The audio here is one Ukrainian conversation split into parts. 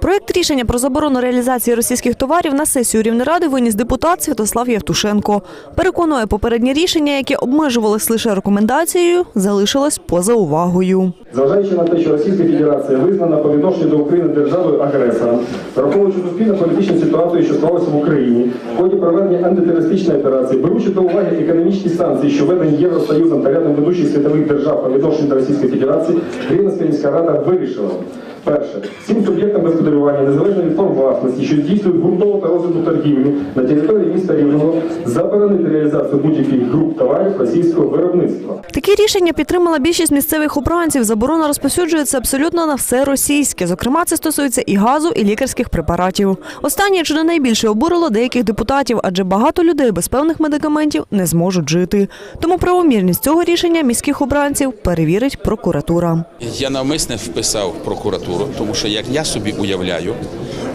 Проєкт рішення про заборону реалізації російських товарів на сесію Рівнеради виніс депутат Святослав Євтушенко. Переконує, попереднє рішення, яке обмежувалось лише рекомендацією, залишилось поза увагою. Зважаючи на те, що Російська Федерація визнана по відношенню до України державою агресором, враховуючи суспільно-політичну ситуацію, що склалася в Україні, в ході проведення антитерористичної операції, беручи до уваги економічні санкції, що введені Євросоюзом та рядом ведучих світових держав по відношенню до Російської Федерації, Рівненська міська рада вирішила. Перше, всім суб'єктам господарювання, незалежно від форм власності, що здійснюють ґрунтову та розвитку торгівлю на території міста Рівного, заборонити реалізацію будь-яких груп товарів російського виробництва. Такі рішення підтримала більшість місцевих обранців. Заборона розповсюджується абсолютно на все російське. Зокрема, це стосується і газу, і лікарських препаратів. Останнє чи не найбільше обурило деяких депутатів, адже багато людей без певних медикаментів не зможуть жити. Тому правомірність цього рішення міських обранців перевірить прокуратура. Я навмисне вписав прокуратуру, тому що як я собі уявляю,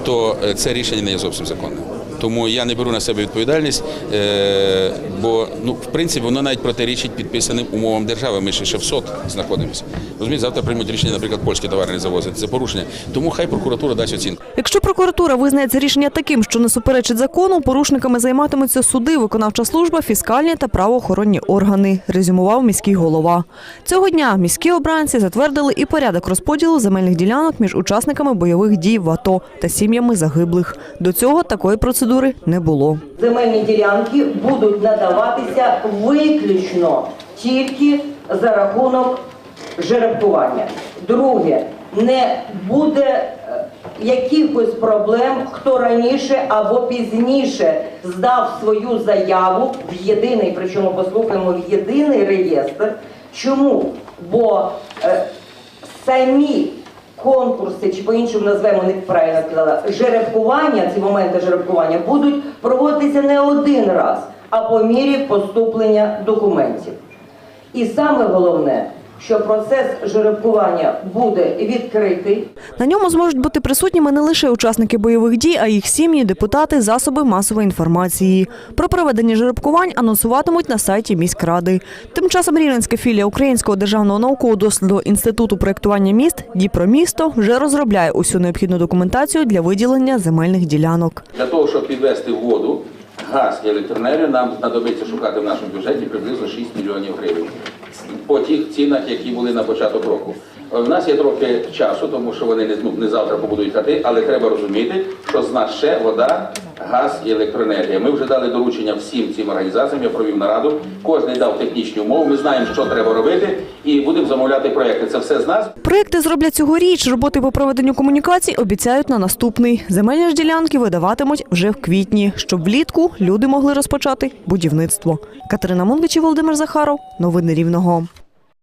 то е, це рішення не є зовсім законним. Тому я не беру на себе відповідальність, е, бо ну в принципі воно навіть протирічить підписаним умовам держави. Ми ще в СОТ знаходимося. Розумієте, завтра приймуть рішення, наприклад, польські товари не завозити. Це порушення. Тому хай прокуратура дасть оцінку. Якщо прокуратура визнає це рішення таким, що не суперечить закону, порушниками займатимуться суди, виконавча служба, фіскальні та правоохоронні органи, резюмував міський голова. Цього дня міські обранці затвердили і порядок розподілу земельних ділянок між учасниками бойових дій в АТО та сім'ями загиблих. До цього такої процедури не було. земельні ділянки будуть надаватися виключно тільки за рахунок жеребкування. Друге, не буде е, якихось проблем, хто раніше або пізніше здав свою заяву в єдиний, причому послухаємо, в єдиний реєстр. Чому? Бо е, самі конкурси, чи по-іншому назвемо не правильно сказала, жеребкування, ці моменти жеребкування будуть проводитися не один раз, а по мірі поступлення документів. І саме головне, що процес жеребкування буде відкритий. На ньому зможуть бути присутніми не лише учасники бойових дій, а їх сім'ї, депутати, засоби масової інформації. Про проведення жеребкувань анонсуватимуть на сайті міськради. Тим часом Рівненська філія Українського державного наукового досліду інституту проєктування міст Діпромісто вже розробляє усю необхідну документацію для виділення земельних ділянок. Для того, щоб підвести воду, газ і електроенергію, нам знадобиться шукати в нашому бюджеті приблизно 6 мільйонів гривень по тих цінах, які були на початок року. У нас є трохи часу, тому що вони не, ну, не завтра побудують хати, але треба розуміти, що з нас ще вода, газ і електроенергія. Ми вже дали доручення всім цим організаціям, я провів нараду, кожен дав технічні умови, ми знаємо, що треба робити, і будемо замовляти проекти. Це все з нас. Проекти зроблять цьогоріч. Роботи по проведенню комунікацій обіцяють на наступний. Земельні ж ділянки видаватимуть вже в квітні, щоб влітку люди могли розпочати будівництво. Катерина Мунвич і Володимир Захаров. Новини Рівного.